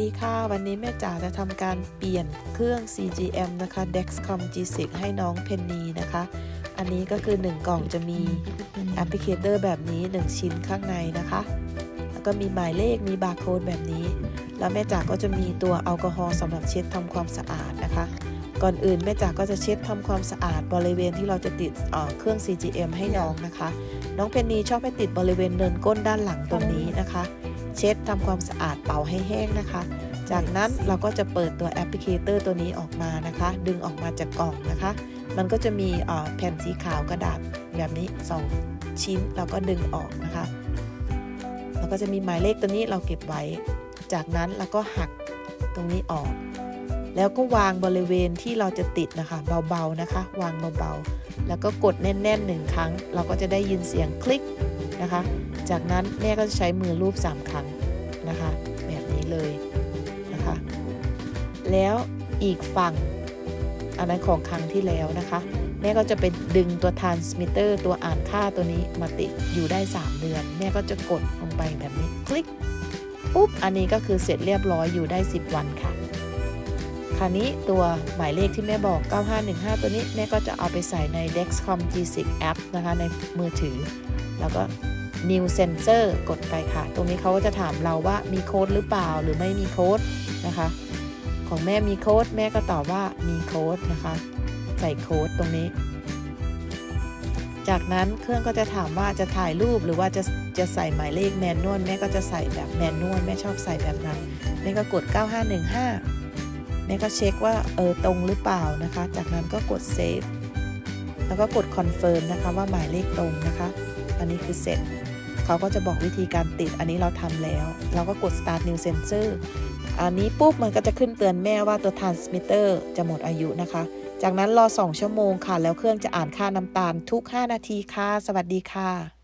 ดีค่ะ วันนี้แม่จ๋าจะทำการเปลี่ยนเครื่อง CGM นะคะ Dexcom G6 ให้น้องเพนนีนะคะ อันนี้ก็คือ 1 กล่องจะมีแอปพลิเคเตอร์แบบนี้ 1 ชิ้นข้างในนะคะ แล้วก็มีหมายเลขมีบาร์โค้ดแบบนี้ แล้วแม่จ๋าก็จะมีตัวแอลกอฮอล์สำหรับเช็ดทำความสะอาดนะคะ ก่อนอื่นแม่จ๋าก็จะเช็ดทำความสะอาดบริเวณที่เราจะติดเเครื่อง CGM ให้น้องนะคะ น้องเพนนีชอบให้ติดบริเวณเนินก้นด้านหลังตรงนี้นะคะ เช็ดทำความสะอาดเป่าให้แห้งนะคะ จากนั้นเราก็จะเปิดตัวแอปพลิเคเตอร์ตัวนี้ออกมานะคะ ดึงออกมาจากกล่องนะคะ มันก็จะมีแผ่นสีขาวกระดาษแบบนี้ 2 ชิ้นเราก็ดึงออกนะคะแล้วก็จะมีหมายเลขตัวนี้เราเก็บไว้ จากนั้นเราก็หักตรงนี้ออก แล้วก็วางบริเวณที่เราจะติดนะคะ เบาๆนะคะ วางเบาๆแล้วก็กดแน่นๆหนึ่งครั้ง เราก็จะได้ยินเสียงคลิกนะคะ จากนั้นแม่ก็จะใช้มือรูป 3 ครั้งนะคะ แบบนี้เลยนะคะ แล้วอีกฝั่งอันนั้นของครั้งที่แล้วนะคะ แม่ก็จะไปดึงตัว transmitter ตัวอ่านค่าตัวนี้มาติดอยู่ได้ 3 เดือน แม่ก็จะกดลงไปแบบนี้คลิกปุ๊บอันนี้ก็คือเสร็จเรียบร้อยอยู่ได้ 10 วันค่ะคราวนี้ตัวหมายเลขที่แม่บอก 9515 ตัวนี้ แม่ก็จะเอาไปใส่ใน Dexcom G6 App นะคะ ในมือถือ แล้วก็ New Sensor กดไปค่ะ ตรงนี้เขาก็จะถามเราว่ามีโค้ดหรือเปล่าหรือไม่มีโค้ดนะคะ ของแม่มีโค้ดแม่ก็ตอบว่ามีโค้ดนะคะ ใส่โค้ดตรงนี้ จากนั้นเครื่องก็จะถามว่าจะถ่ายรูปหรือว่าจะจะใส่หมายเลขแมนนวลแม่ก็จะใส่แบบแมนนวลแม่ชอบใส่แบบนั้นแม่ก็กด 9515แม่ก็เช็คว่าเออตรงหรือเปล่านะคะ จากนั้นก็กด save แล้วก็กด confirm นะคะว่าหมายเลขตรงนะคะ อันนี้คือเสร็จ เขาก็จะบอกวิธีการติดอันนี้เราทำแล้ว เราก็กด start new sensor อันนี้ปุ๊บมันก็จะขึ้นเตือนแม่ว่าตัว transmitter จะหมดอายุนะคะ จากนั้นรอ 2 ชั่วโมงค่ะ แล้วเครื่องจะอ่านค่าน้ำตาลทุก 5 นาทีค่ะ สวัสดีค่ะ